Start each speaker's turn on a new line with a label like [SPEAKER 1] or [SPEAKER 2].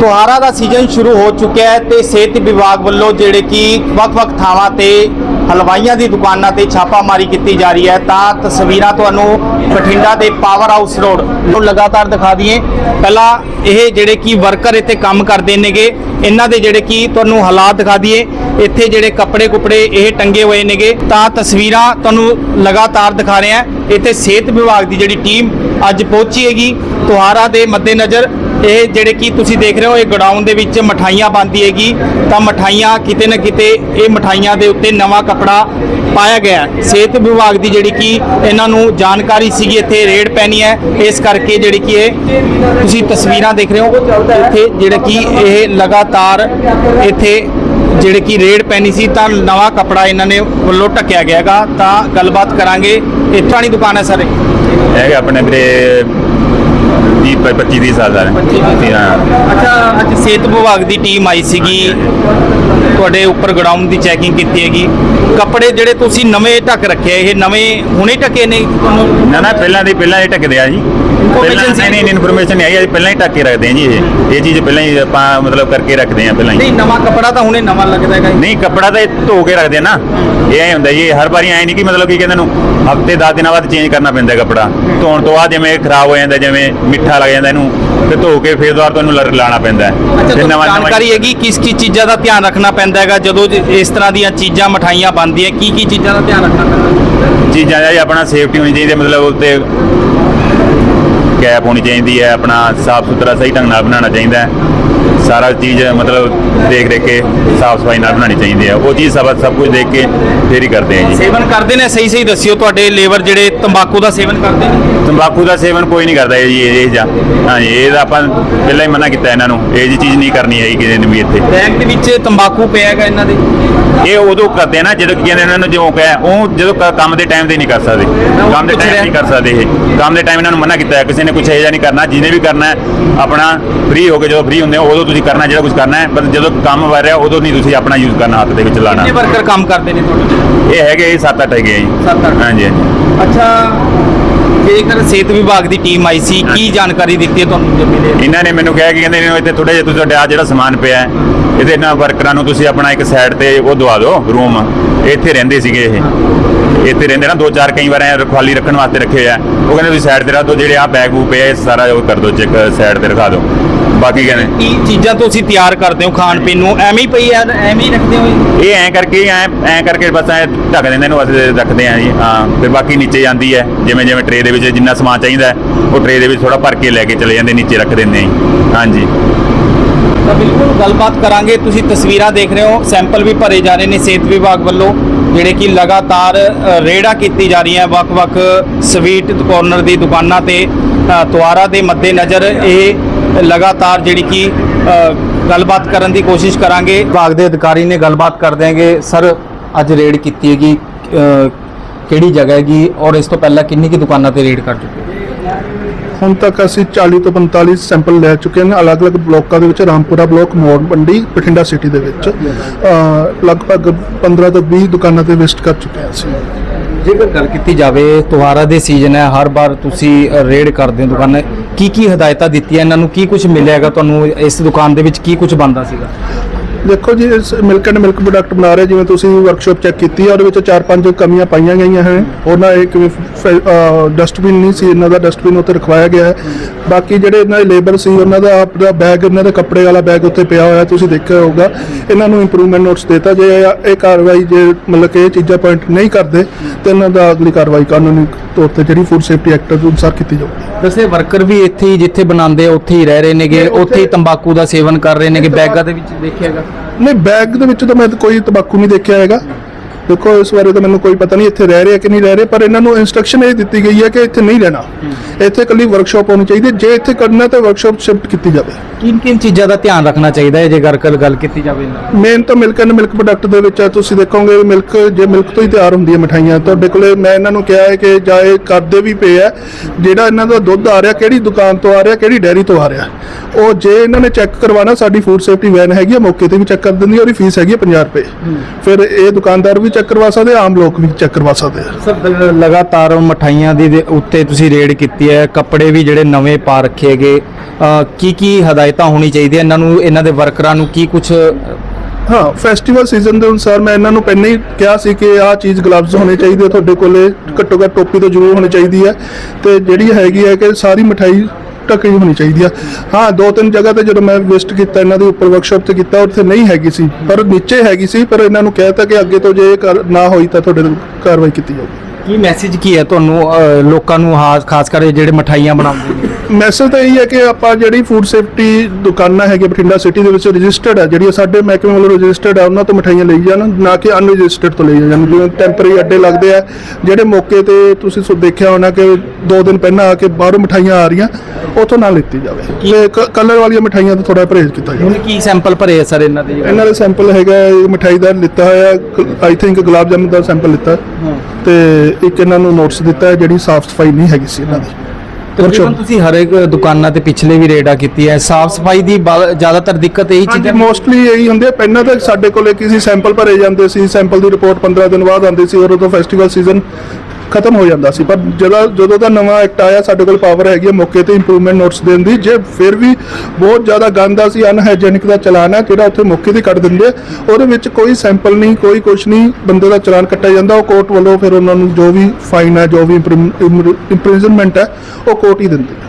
[SPEAKER 1] ਤਿਉਹਾਰਾਂ ਦਾ ਸੀਜ਼ਨ ਸ਼ੁਰੂ ਹੋ ਚੁੱਕਿਆ ਹੈ ਤੇ ਸਿਹਤ ਵਿਭਾਗ ਵੱਲੋਂ ਜਿਹੜੇ ਕਿ ਵੱਖ-ਵੱਖ ਥਾਵਾਂ ਤੇ ਹਲਵਾਈਆਂ ਦੀ ਦੁਕਾਨਾਂ ਤੇ ਛਾਪਾਮਾਰੀ ਕੀਤੀ ਜਾ ਰਹੀ ਹੈ, ਤਾਂ ਤਸਵੀਰਾਂ ਤੁਹਾਨੂੰ ਬਠਿੰਡਾ ਦੇ ਪਾਵਰ ਹਾਊਸ ਰੋਡ ਨੂੰ ਲਗਾਤਾਰ ਦਿਖਾ ਦਈਏ। ਪਹਿਲਾਂ ਇਹ ਜਿਹੜੇ ਕਿ ਵਰਕਰ ਇੱਥੇ ਕੰਮ ਕਰਦੇ ਨੇਗੇ, ਇਹਨਾਂ ਦੇ ਜਿਹੜੇ ਕਿ ਤੁਹਾਨੂੰ ਹਾਲਾਤ ਦਿਖਾ ਦਈਏ। ਇੱਥੇ ਜਿਹੜੇ ਕੱਪੜੇ ਕੁਪੜੇ ਇਹ ਟੰਗੇ ਹੋਏ ਨੇਗੇ, ਤਾਂ ਤਸਵੀਰਾਂ ਤੁਹਾਨੂੰ ਲਗਾਤਾਰ ਦਿਖਾ ਰਹੇ ਹਾਂ। ਇੱਥੇ ਸਿਹਤ ਵਿਭਾਗ ਦੀ ਜਿਹੜੀ ਟੀਮ ਅੱਜ ਪਹੁੰਚੀ ਹੈਗੀ ਤਿਉਹਾਰਾਂ ਦੇ ਮੱਦੇਨਜ਼ਰ ਇਹ ਜਿਹੜੇ ਕਿ ਤੁਸੀਂ ਦੇਖ ਰਹੇ ਹੋ, ਇਹ ਗੋਡਾਊਨ ਦੇ ਵਿੱਚ ਮਠਾਈਆਂ ਬਣਦੀ ਹੈਗੀ। ਤਾਂ ਮਠਾਈਆਂ ਕਿਤੇ ਨਾ ਕਿਤੇ ਇਹ ਮਠਾਈਆਂ ਦੇ ਉੱਤੇ ਨਵਾਂ ਕਪੜਾ ਪਾਇਆ ਗਿਆ ਸਿਹਤ ਵਿਭਾਗ ਦੀ ਜਿਹੜੀ ਕਿ ਇਹਨਾਂ ਨੂੰ ਜਾਣਕਾਰੀ ਸੀਗੀ, ਇੱਥੇ ਰੇਡ ਪੈਣੀ ਹੈ। ਇਸ ਕਰਕੇ ਜਿਹੜੀ ਕਿ ਇਹ ਤੁਸੀਂ ਤਸਵੀਰਾਂ ਦੇਖ ਰਹੇ ਹੋ, ਇੱਥੇ ਜਿਹੜਾ ਕਿ ਇਹ ਲਗਾਤਾਰ ਇੱਥੇ ਜਿਹੜੇ ਕਿ ਰੇਡ ਪੈਣੀ ਸੀ, ਤਾਂ ਨਵਾਂ ਕਪੜਾ ਇਹਨਾਂ ਨੇ ਵੱਲੋਂ ਢੱਕਿਆ ਗਿਆ ਹੈਗਾ ਤਾਂ ਗੱਲਬਾਤ ਕਰਾਂਗੇ। ਇਹ ਦੀ ਦੁਕਾਨ ਹੈ ਸਰ।
[SPEAKER 2] ਹੈਗਾ ਆਪਣੇ ਵੀਰੇ 20 25 30 ਸਾਲ ਦਾ ਨੇ ਹਾਂ।
[SPEAKER 1] ਅੱਛਾ ਅੱਜ ਸਿਹਤ ਵਿਭਾਗ ਦੀ ਟੀਮ ਆਈ ਸੀਗੀ। ਤੁਹਾਡੇ ਉੱਪਰ ਗਰਾਊਂਡ ਦੀ ਚੈਕਿੰਗ ਕੀਤੀ ਹੈਗੀ। ਕੱਪੜੇ ਜਿਹੜੇ ਤੁਸੀਂ ਨਵੇਂ ਢੱਕ ਰੱਖੇ ਇਹ ਨਵੇਂ ਹੁਣੇ ਢੱਕੇ ਨੇ ਤੁਹਾਨੂੰ?
[SPEAKER 2] ਨਾ ਨਾ ਪਹਿਲਾਂ ਦੀ ਪਹਿਲਾਂ ਹੀ ਢੱਕਦੇ ਆ ਜੀ। ਪਹਿਲਾਂ
[SPEAKER 1] ਸੀ?
[SPEAKER 2] ਨਹੀਂ ਨਹੀਂ ਇਨਫੋਰਮੇਸ਼ਨ ਨਹੀਂ ਆਈ। ਅਸੀਂ ਪਹਿਲਾਂ ਹੀ ਢੱਕ ਕੇ ਰੱਖਦੇ ਆ ਜੀ ਇਹ। ਇਹ ਚੀਜ਼ ਪਹਿਲਾਂ ਹੀ ਆਪਾਂ ਮਤਲਬ ਕਰਕੇ ਰੱਖਦੇ ਆ ਪਹਿਲਾਂ ਹੀ।
[SPEAKER 1] ਨਹੀਂ ਨਵਾਂ ਕੱਪੜਾ ਤਾਂ ਹੁਣੇ ਨਵਾਂ ਲੱਗਦਾ ਹੈਗਾ
[SPEAKER 2] ਨਹੀਂ ਕੱਪੜਾ ਤਾਂ ਇਹ ਧੋ ਕੇ ਰੱਖਦੇ ਆ ਨਾ। ਇਹ ਐ ਹੁੰਦਾ ਜੀ ਹਰ ਵਾਰੀ ਐ ਨਹੀਂ ਕਿ ਮਤਲਬ ਕੀ ਕਹਿੰਦੇ ਨੂੰ ਹਫ਼ਤੇ 10 ਦਿਨਾਂ ਬਾਅਦ ਚੇਂਜ ਕਰਨਾ ਪੈਂਦਾ ਕੱਪੜਾ। ਧੋਣ ਤੋਂ ਬਾਅਦ ਜਿਵੇਂ ਇਹ ਖਰਾਬ ਹੋ ਜਾਂਦਾ ਜਿਵੇਂ ਮਿੱਠਾ ਲੱਗ ਜਾਂਦਾ ਇਹਨੂੰ ਤੇ ਧੋ ਕੇ ਫੇਰ ਦੁਬਾਰਾ ਤੋਂ ਇਹਨੂੰ ਲਾਣਾ ਪੈਂਦਾ ਫਿਰ
[SPEAKER 1] ਤੁਹਾਨੂੰ ਜਾਣਕਾਰੀ ਹੈਗੀ ਕਿਸ ਕੀ ਚੀਜ਼ਾਂ ਦਾ ਧਿਆਨ ਰੱਖਣਾ ਪੈਂਦਾ ਹੈਗਾ? ਜਦੋਂ ਇਸ ਤਰ੍ਹਾਂ ਦੀਆਂ ਚੀਜ਼ਾਂ ਮਠਾਈਆਂ ਬਣਦੀਆਂ ਕੀ ਕੀ ਚੀਜ਼ਾਂ ਦਾ ਧਿਆਨ ਰੱਖਣਾ ਪੈਂਦਾ?
[SPEAKER 2] ਚੀਜ਼ਾਂ ਦਾ ਆਪਣਾ ਸੇਫਟੀ ਹੋਣੀ ਚਾਹੀਦੀ ਹੈ ਮਤਲਬ ਉੱਤੇ ਕੈਪ ਹੋਣੀ ਚਾਹੀਦੀ ਹੈ ਆਪਣਾ ਸਾਫ਼ ਸੁਥਰਾ ਸਹੀ ਢੰਗ ਨਾਲ ਬਣਾਉਣਾ ਚਾਹੀਦਾ ਹੈ। ਸਾਰਾ ਚੀਜ਼ ਮਤਲਬ ਦੇਖ ਦੇਖ ਕੇ ਸਾਫ਼ ਸਫ਼ਾਈ ਨਾਲ ਬਣਾਉਣੀ ਚਾਹੀਦੀ ਹੈ। ਉਹ ਚੀਜ਼ ਸਭ ਸਭ ਕੁਝ ਦੇਖ ਕੇ ਫੇਰ ਹੀ ਕਰਦੇ ਆ ਜੀ।
[SPEAKER 1] ਸੇਵਨ ਕਰਦੇ ਨੇ? ਸਹੀ ਸਹੀ ਦੱਸਿਓ ਤੁਹਾਡੇ ਲੇਬਰ ਜਿਹੜੇ ਤੰਬਾਕੂ ਦਾ ਸੇਵਨ ਕਰਦੇ ਨੇ?
[SPEAKER 2] ਤੰਬਾਕੂ ਦਾ ਸੇਵਨ ਕੋਈ ਨਹੀਂ ਕਰਦਾ ਜੀ ਇਹ ਜਾਂ ਹਾਂਜੀ ਇਹ ਤਾਂ ਆਪਾਂ ਪਹਿਲਾਂ ਹੀ ਮਨਾ ਕੀਤਾ ਇਹਨਾਂ ਨੂੰ। ਇਹ ਜੀ ਚੀਜ਼ ਨਹੀਂ ਕਰਨੀ ਹੈਗੀ ਕਿਸੇ ਨੇ ਵੀ ਇੱਥੇ।
[SPEAKER 1] ਬੈਂਕ ਦੇ ਵਿੱਚ ਤੰਬਾਕੂ ਪਿਆ ਹੈਗਾ ਇਹਨਾਂ ਦੇ?
[SPEAKER 2] ਇਹ ਉਦੋਂ ਕਰਦੇ ਆ ਨਾ ਜਦੋਂ ਕਹਿੰਦੇ ਇਹਨਾਂ ਨੂੰ ਜਿਉਂ ਕਹੇ ਉਹ ਜਦੋਂ ਕ- ਕੰਮ ਦੇ ਟਾਈਮ ਤੇ ਨਹੀਂ ਕਰ ਸਕਦੇ। ਕੰਮ ਦੇ ਟਾਈਮ। ਨਹੀਂ ਕਰ ਸਕਦੇ ਇਹ। ਕੰਮ ਦੇ ਟਾਈਮ ਇਹਨਾਂ ਨੂੰ ਮਨਾ ਕੀਤਾ ਹੈ। ਕਿਸੇ ਨੇ ਕੁਝ ਇਹ ਜਿਹਾ ਨਹੀਂ ਕਰਨਾ ਜਿਹਨੇ ਵੀ ਕਰਨਾ ਹੈ ਆਪਣਾ ਫ੍ਰੀ ਹੋ ਕੇ ਜਦੋਂ ਫ੍ਰੀ ਹੁੰਦੇ ਹੋ ਉਦੋਂ ਤੁਸੀਂ ਕਰਨਾ ਜਿਹੜਾ ਕੁਝ ਕਰਨਾ ਹੈ ਪਰ ਜਦੋਂ ਕੰਮ ਵਰ ਰਿਹਾ ਉਦੋਂ ਨਹੀਂ ਤੁਸੀਂ ਆਪਣਾ ਯੂਜ਼ ਕਰਨਾ ਹੱਥ ਦੇ ਵਿੱਚ ਲਾਣਾ
[SPEAKER 1] ਕਿੰਨੇ ਵਰਕਰ ਕੰਮ ਕਰਦੇ ਨੇ ਤੁਹਾਡੇ
[SPEAKER 2] ਇਹ ਹੈਗੇ ਇਹ 7-8 ਹੈਗੇ ਆ ਜੀ।
[SPEAKER 1] ਸੱਤ ਅੱਠ।
[SPEAKER 2] ਹਾਂਜੀ ਹਾਂਜੀ।
[SPEAKER 1] ਅੱਛਾ ਜੇਕਰ ਸਿਹਤ ਵਿਭਾਗ ਦੀ ਟੀਮ ਆਈ ਸੀ ਕੀ ਜਾਣਕਾਰੀ ਦਿੱਤੀ ਹੈ ਤੁਹਾਨੂੰ ਜੇ ਮਿਲੇ
[SPEAKER 2] ਇਹਨਾਂ ਨੇ ਮੈਨੂੰ ਕਿਹਾ ਕਿ ਕਹਿੰਦੇ ਨੇ ਇੱਥੇ ਥੋੜਾ ਜਿਹਾ ਤੁਸੀਂ ਤੁਹਾਡੇ ਜਿਹੜਾ ਸਮਾਨ ਪਿਆ ਹੈ ਇਹਦੇ ਨਾਲ ਵਰਕਰਾਂ ਨੂੰ ਤੁਸੀਂ ਆਪਣਾ ਇੱਕ ਸਾਈਡ ਤੇ ਉਹ ਦਵਾ ਦਿਓ ਰੂਮ ਇੱਥੇ ਰਹਿੰਦੇ ਸੀਗੇ ਇਹ। ਇੱਥੇ ਰਹਿੰਦੇ ਨਾ ਦੋ ਚਾਰ ਕਈ ਵਾਰ ਐ ਰਖਵਾਲੀ ਰੱਖਣ ਵਾਸਤੇ ਰੱਖੇ ਆ। ਉਹ ਕਹਿੰਦੇ ਤੁਸੀਂ ਸਾਈਡ ਤੇ ਰੱਖ ਦਿਓ ਜਿਹੜੇ ਆ ਬੈਗ ਬੂ ਪਏ ਆ, ਇਹ ਸਾਰਾ ਉਹ ਕਰ ਦਿਓ ਚੈੱਕ ਸਾਈਡ ਤੇ ਰਖਾ ਦਿਓ। ਬਾਕੀ ਕਹਿੰਦੇ
[SPEAKER 1] ਕੀ ਚੀਜ਼ਾਂ ਤੁਸੀਂ ਤਿਆਰ ਕਰਦੇ ਹੋ ਖਾਣ ਪੀਣ ਨੂੰ? ਐਵੇਂ ਹੀ ਪਈ ਆ ਐਵੇਂ ਹੀ ਰੱਖਦੇ ਹੋ
[SPEAKER 2] ਇਹ? ਐਂ ਕਰਕੇ ਐਂ ਐਂ ਕਰਕੇ ਬਸ ਐਂ ਢੱਕ ਦਿੰਦੇ ਇਹਨੂੰ ਅਸੀਂ ਰੱਖਦੇ ਆ ਜੀ ਹਾਂ। ਫਿਰ ਬਾਕੀ ਨੀਚੇ ਜਾਂਦੀ ਹੈ ਜਿਵੇਂ ਜਿਵੇਂ ਟਰੇ ਦੇ ਵਿੱਚ ਜਿੰਨਾ ਸਮਾਨ ਚਾਹੀਦਾ ਉਹ ਟਰੇ ਦੇ ਵਿੱਚ ਥੋੜਾ ਭਰ ਕੇ ਲੈ ਕੇ ਚਲੇ ਜਾਂਦੇ ਨੀਚੇ ਰੱਖ ਦਿੰਦੇ ਆ ਹਾਂਜੀ।
[SPEAKER 1] ਤਾਂ ਬਿਲਕੁਲ ਗੱਲਬਾਤ ਕਰਾਂਗੇ ਤੁਸੀਂ ਤਸਵੀਰਾਂ ਦੇਖ ਰਹੇ ਹੋ ਸੈਂਪਲ ਵੀ ਭਰੇ ਜਾ ਰਹੇ ਨੇ ਸਿਹਤ ਵਿਭਾਗ ਵੱਲੋਂ ਜਿਹੜੇ ਕਿ ਲਗਾਤਾਰ ਰੇਡਾਂ ਕੀਤੀ ਜਾ ਰਹੀਆਂ ਵੱਖ-ਵੱਖ ਸਵੀਟ ਕਾਰਨਰ ਦੀ ਦੁਕਾਨਾਂ ਤੇ ਤਿਉਹਾਰਾਂ ਦੇ ਮੱਦੇਨਜ਼ਰ ਇਹ ਲਗਾਤਾਰ ਜਿਹੜੀ ਕਿ ਗੱਲਬਾਤ ਕਰਨ ਦੀ ਕੋਸ਼ਿਸ਼ ਕਰਾਂਗੇ। ਵਿਭਾਗ ਦੇ ਅਧਿਕਾਰੀ ਨੇ ਗੱਲਬਾਤ ਕਰ ਦਿਆਂਗੇ ਸਰ ਅੱਜ ਰੇਡ ਕੀਤੀ ਹੈਗੀ ਕਿਹੜੀ ਜਗ੍ਹਾ ਹੈਗੀ ਔਰ ਇਸ ਤੋਂ ਪਹਿਲਾਂ ਕਿੰਨੀ ਕੀ ਦੁਕਾਨਾਂ ਤੇ ਰੇਡ ਕਰ ਚੁੱਕੇ ਹੋ?
[SPEAKER 3] ਹੁਣ ਤੱਕ ਅਸੀਂ 40 ਤੋਂ 45 ਸੈਂਪਲ ਲੈ ਚੁੱਕੇ ਹਾਂ ਅਲੱਗ-ਅਲੱਗ ਬਲੋਕਾਂ ਦੇ ਵਿੱਚ ਰਾਮਪੁਰਾ ਬਲੋਕ ਮੋੜ ਮੰਡੀ ਬਠਿੰਡਾ ਸਿਟੀ ਦੇ ਵਿੱਚ। ਅਹ ਲਗਭਗ 15 ਤੋਂ 20 ਦੁਕਾਨਾਂ ਤੇ ਵਿਜ਼ਿਟ ਕਰ ਚੁੱਕੇ ਹਾਂ ਅਸੀਂ।
[SPEAKER 1] ਜੇਕਰ ਗੱਲ ਕੀਤੀ ਜਾਵੇ ਤਿਉਹਾਰਾਂ ਦੇ ਸੀਜ਼ਨ ਹੈ ਹਰ ਵਾਰ ਤੁਸੀਂ ਰੇਡ ਕਰਦੇ ਹੋ ਦੁਕਾਨਾਂ। ਕੀ ਕੀ ਹਦਾਇਤਾਂ ਦਿੱਤੀਆਂ? ਇਹਨਾਂ ਨੂੰ ਕੀ ਕੁਝ ਮਿਲਿਆਗਾ ਤੁਹਾਨੂੰ ਇਸ ਦੁਕਾਨ ਦੇ ਵਿੱਚ ਕੀ ਕੁਝ ਬੰਦਾ ਸੀਗਾ?
[SPEAKER 3] ਦੇਖੋ ਜੀ ਮਿਲਕ ਐਂਡ ਮਿਲਕ ਪ੍ਰੋਡਕਟ ਬਣਾ ਰਹੇ ਜਿਵੇਂ ਤੁਸੀਂ ਵਰਕਸ਼ਾਪ ਚੈੱਕ ਕੀਤੀ ਹੈ ਉਹਦੇ ਵਿੱਚ ਚਾਰ ਪੰਜ ਕਮੀਆਂ ਪਾਈਆਂ ਗਈਆਂ ਹਨ ਉਹਨਾਂ ਇੱਕ ਡਸਟਬਿਨ ਨਹੀਂ ਸੀ ਇਹਨਾਂ ਦਾ ਡਸਟਬਿਨ ਉੱਤੇ ਰਖਵਾਇਆ ਗਿਆ ਹੈ। ਬਾਕੀ ਜਿਹੜੇ ਇਹਨਾਂ ਦੇ ਲੇਬਰ ਸੀ ਉਹਨਾਂ ਦਾ ਆਪਦਾ ਬੈਗ ਇਹਨਾਂ ਦੇ ਕੱਪੜੇ ਵਾਲਾ ਬੈਗ ਉੱਤੇ ਪਿਆ ਹੋਇਆ ਤੁਸੀਂ ਦੇਖਿਆ ਹੋਊਗਾ। ਇਹਨਾਂ ਨੂੰ ਇੰਪਰੂਵਮੈਂਟ ਨੋਟਸ ਦਿੱਤਾ ਜੇ ਇਹ ਕਾਰਵਾਈ ਜੇ ਮਤਲਬ ਕਿ ਇਹ ਚੀਜ਼ਾਂ ਪੁਆਇੰਟ ਨਹੀਂ ਕਰਦੇ ਤੇ ਇਹਨਾਂ ਦਾ ਅਗਲੀ ਕਾਰਵਾਈ ਕਾਨੂੰਨੀ ਤੌਰ ਤੇ ਜਿਹੜੀ ਫੂਡ ਸੇਫਟੀ ਐਕਟ ਦੇ ਅਨੁਸਾਰ ਕੀਤੀ ਜਾਊਗੀ।
[SPEAKER 1] ਵੈਸੇ ਵਰਕਰ ਵੀ ਇੱਥੇ ਹੀ ਜਿੱਥੇ ਬਣਾਉਂਦੇ ਆ ਉੱਥੇ ਹੀ ਰਹਿ ਰਹੇ ਨੇਗੇ
[SPEAKER 3] ਉੱਥੇ
[SPEAKER 1] ਹੀ ਤੰਬਾਕੂ ਦਾ ਸੇਵਨ ਕਰ ਰਹੇ ਨੇਗੇ ਬੈਗਾਂ ਦੇ ਵਿੱਚ ਦੇਖਿਆਗਾ
[SPEAKER 3] ਨਹੀਂ ਬੈਗ ਦੇ ਵਿੱਚ ਤਾਂ ਮੈਂ ਕੋਈ ਤੰਬਾਕੂ ਨਹੀਂ ਦੇਖਿਆ ਹੈਗਾ। ਦੇਖੋ ਇਸ ਬਾਰੇ ਤਾਂ ਮੈਨੂੰ ਕੋਈ ਪਤਾ ਨਹੀਂ ਇੱਥੇ ਰਹਿ ਰਹੇ ਕਿ ਨਹੀਂ ਰਹਿ ਰਹੇ ਪਰ ਇਹਨਾਂ ਨੂੰ ਇਨਸਟਰਕਸ਼ਨ ਇਹ ਦਿੱਤੀ ਗਈ ਹੈ ਕਿ ਇੱਥੇ ਨਹੀਂ ਰਹਿਣਾ। ਇੱਥੇ ਇਕੱਲੀ ਵਰਕਸ਼ਾਪ ਹੋਣੀ ਚਾਹੀਦੀ ਹੈ। ਜੇ ਇੱਥੇ ਕਰਨਾ ਤਾਂ ਵਰਕਸ਼ਾਪ ਸ਼ਿਫਟ ਕੀਤੀ ਜਾਵੇ।
[SPEAKER 1] ਕਿਨ ਕਿਨ ਚੀਜ਼ਾਂ ਦਾ ਧਿਆਨ ਰੱਖਣਾ ਚਾਹੀਦਾ ਹੈ ਜੇ ਗੱਲ ਗੱਲ ਕੀਤੀ ਜਾਵੇ
[SPEAKER 3] ਮੇਨ ਤਾਂ ਮਿਲਕ ਐਂਡ ਮਿਲਕ ਪ੍ਰੋਡਕਟ ਦੇ ਵਿੱਚ ਤੁਸੀਂ ਦੇਖੋਗੇ ਮਿਲਕ ਜੇ ਮਿਲਕ ਤੋਂ ਹੀ ਤਿਆਰ ਹੁੰਦੀ ਹੈ ਮਠਾਈਆਂ ਤੁਹਾਡੇ ਕੋਲੇ ਮੈਂ ਇਹਨਾਂ ਨੂੰ ਕਿਹਾ ਹੈ ਕਿ ਜਾਂ ਇਹ ਕਰਦੇ ਵੀ ਪਏ ਆ ਜਿਹੜਾ ਇਹਨਾਂ ਦਾ ਦੁੱਧ ਆ ਰਿਹਾ ਕਿਹੜੀ ਦੁਕਾਨ ਤੋਂ ਆ ਰਿਹਾ ਕਿਹੜੀ ਡੈਰੀ ਤੋਂ ਆ ਰਿਹਾ। ਉਹ ਜੇ ਇਹਨਾਂ ਨੇ ਚੈੱਕ ਕਰਵਾਉਣਾ ਸਾਡੀ ਫੂਡ ਸੇਫਟੀ ਵੈਨ ਹੈਗੀ ਹੈ ਮੌਕੇ ਤੇ ਵੀ ਚੈੱਕ ਕਰ ਦਿੰਦੀ ਹੈ ਉਹਦੀ ਫੀਸ ਹੈਗੀ ਹੈ 50 ਰੁਪਏ। ਫਿਰ ਇਹ ਦੁਕਾਨਦਾਰ ਵੀ ਚੈੱਕ ਕਰਵਾ ਸਕਦੇ ਆਮ ਲੋਕ ਵੀ ਚੈੱਕ ਕਰਵਾ ਸਕਦੇ ਆ।
[SPEAKER 1] ਸਰ ਲਗਾਤਾਰ ਮਠਾਈਆਂ ਦੀ ਦੇ ਉੱਤੇ ਤੁਸੀਂ ਰੇਡ ਕੀਤੀ ਹੈ ਕੱਪੜੇ ਵੀ ਜਿਹੜੇ ਨਵੇਂ ਪਾ ਰੱਖੇ ਕੀ ਕੀ ਹਦਾਇਤਾਂ ਹੋਣੀ ਚਾਹੀਦੀਆਂ? ਇਹਨਾਂ ਨੂੰ ਇਹਨਾਂ ਦੇ ਵਰਕਰਾਂ ਨੂੰ ਕੀ ਕੁਝ
[SPEAKER 3] ਹਾਂ ਫੈਸਟੀਵਲ ਸੀਜ਼ਨ ਦੇ ਅਨੁਸਾਰ ਮੈਂ ਇਹਨਾਂ ਨੂੰ ਪਹਿਲਾਂ ਹੀ ਕਿਹਾ ਸੀ ਕਿ ਆਹ ਚੀਜ਼ ਗਲਵਜ਼ ਹੋਣੇ ਚਾਹੀਦੇ ਤੁਹਾਡੇ ਕੋਲੇ ਘੱਟੋ ਘੱਟ ਟੋਪੀ ਤਾਂ ਜ਼ਰੂਰ ਹੋਣੀ ਚਾਹੀਦੀ ਹੈ। ਤੇ ਜਿਹੜੀ ਹੈਗੀ ਹੈ ਕਿ ਸਾਰੀ ਮਠਾਈ ਢੱਕੀ ਹੋਣੀ ਚਾਹੀਦੀ ਆ। ਹਾਂ ਦੋ ਤਿੰਨ ਜਗ੍ਹਾ ਤੇ ਜਦੋਂ ਮੈਂ ਵਿਜ਼ਿਟ ਕੀਤਾ ਇਹਨਾਂ ਦੇ ਉੱਪਰ ਵਰਕਸ਼ਾਪ ਤੇ ਕੀਤਾ ਉੱਥੇ ਨਹੀਂ ਹੈਗੀ ਸੀ। ਪਰ ਨੀਚੇ ਹੈਗੀ ਸੀ ਪਰ ਇਹਨਾਂ ਨੂੰ ਕਹਿਤਾ ਕਿ ਅੱਗੇ ਤੋਂ ਜੇ ਇਹ ਕਰ- ਨਾ ਹੋਈ ਤਾਂ ਤੁਹਾਡੇ ਤੇ ਕਾਰਵਾਈ ਕੀਤੀ ਜਾਊਗੀ।
[SPEAKER 1] ਕੀ ਮੈਸੇਜ ਕੀ ਹੈ ਤੁਹਾਨੂੰ ਲੋਕਾਂ ਨੂੰ ਹਾਂ ਖਾਸ ਕਰ ਜਿਹੜੇ ਮਠਾਈਆਂ ਬਣਾਉਂਦੇ ਨੇ?
[SPEAKER 3] ਮੈਸੇਜ ਤਾਂ ਇਹ ਹੈ ਕਿ ਆਪਾਂ ਜਿਹੜੀ ਫੂਡ ਸੇਫਟੀ ਦੁਕਾਨਾਂ ਹੈਗੀਆਂ ਬਠਿੰਡਾ ਸਿਟੀ ਦੇ ਵਿੱਚ ਰਜਿਸਟਰਡ ਹੈ ਜਿਹੜੀਆਂ ਸਾਡੇ ਮਹਿਕਮੇ ਵੱਲੋਂ ਰਜਿਸਟਰਡ ਹੈ ਉਹਨਾਂ ਤੋਂ ਮਠਾਈਆਂ ਲਈ ਜਾਣ ਨਾ ਕਿ ਅਨਰਜਿਸਟਰਡ ਤੋਂ ਲਈ ਜਾਣ ਜਿਵੇਂ ਟੈਂਪਰੇਰੀ ਅੱਡੇ ਲੱਗਦੇ ਆ। ਜਿਹੜੇ ਮੌਕੇ ਤੇ ਤੁਸੀਂ ਸੋ ਦੇਖਿਆ ਹੋਣਾ ਕਿ ਦੋ ਦਿਨ ਪਹਿਲਾਂ ਆ ਕੇ ਬਾਹਰੋਂ ਮਠਾਈਆਂ ਆ ਰਹੀਆਂ ਉੱਥੋਂ ਨਾ ਲਿੱਤੀ ਜਾਵੇ। ਤੇ ਕਲਰ ਵਾਲੀਆਂ ਮਠਾਈਆਂ ਤੋਂ ਥੋੜਾ ਪਰਹੇਜ਼ ਕੀਤਾ ਜਾਵੇ।
[SPEAKER 1] ਹੁਣ ਕੀ ਸੈਂਪਲ ਭਰੇ ਆ ਸਰ ਇਹਨਾਂ ਦੇ
[SPEAKER 3] ਇਹਨਾਂ ਦਾ ਸੈਂਪਲ ਹੈਗਾ ਮਠਾਈ ਦਾ ਲਿੱਤਾ ਹੋਇਆ ਆਈ ਥਿੰਕ ਗੁਲਾਬ ਜਾਮੁਨ ਦਾ ਸੈਂਪਲ ਲਿੱਤਾ ਤੇ ਇੱਕ ਇਹਨਾਂ ਨੂੰ ਨੋਟਿਸ ਦਿੱਤਾ ਹੈ ਜਿਹੜੀ ਸਾਫ਼ ਸਫ਼ਾਈ ਨਹੀਂ ਹੈਗੀ ਸੀ ਇਹਨਾਂ ਦੀ।
[SPEAKER 1] ਤਕਰੀਬਨ ਤੁਸੀਂ ਹਰ ਇੱਕ ਦੁਕਾਨਾਂ ਤੇ ਪਿਛਲੇ ਵੀ ਰੇਡਾ ਕੀਤੀ ਹੈ। ਸਾਫ਼ ਸਫ਼ਾਈ ਦੀ ਜ਼ਿਆਦਾਤਰ ਦਿੱਕਤ ਇਹੀ ਚੀਜ਼ਾਂ
[SPEAKER 3] ਮੋਸਟਲੀ ਇਹੀ ਹੁੰਦੇ ਆ। ਪਹਿਲਾਂ ਤਾਂ ਸਾਡੇ ਕੋਲੇ ਕਿਸੇ ਸੈਂਪਲ ਭਰੇ ਜਾਂਦੇ ਸੀ। ਸੈਂਪਲ ਦੀ ਰਿਪੋਰਟ 15 ਦਿਨ ਬਾਅਦ ਆਉਂਦੀ ਸੀ। ਔਰ ਉਦੋਂ ਫੈਸਟੀਵਲ ਸੀਜ਼ਨ ਖਤਮ ਹੋ ਜਾਂਦਾ ਸੀ। ਪਰ ਜਦੋਂ ਜਦੋਂ ਦਾ ਨਵਾਂ ਐਕਟ ਆਇਆ, ਸਾਡੇ ਕੋਲ ਪਾਵਰ ਹੈਗੀ ਹੈ ਮੌਕੇ ਤੇ ਇੰਪਰੂਵਮੈਂਟ ਨੋਟਸ ਦੇਣ ਦੀ। ਜੇ ਫਿਰ ਵੀ ਬਹੁਤ ਜ਼ਿਆਦਾ ਗੰਦ ਗੰਦਾ ਸੀ ਅਨਹਾਈਜੈਨਿਕ ਦਾ ਚਲਾਨ ਹੈ ਜਿਹੜਾ ਉੱਥੇ ਮੌਕੇ ਤੇ ਕੱਢ ਦਿੰਦੇ। ਉਹਦੇ ਵਿੱਚ ਕੋਈ ਸੈਂਪਲ ਨਹੀਂ, ਕੋਈ ਕੁਝ ਨਹੀਂ, ਬੰਦੇ ਦਾ ਚਲਾਨ ਕੱਟਿਆ ਜਾਂਦਾ। ਉਹ ਕੋਰਟ ਵੱਲੋਂ ਫਿਰ ਉਹਨਾਂ ਨੂੰ ਜੋ ਵੀ ਫਾਈਨ ਹੈ, ਜੋ ਵੀ ਇੰਪ੍ਰਿਜ਼ਨਮੈਂਟ ਹੈ, ਉਹ ਕੋਰਟ ਹੀ ਦਿੰਦੀ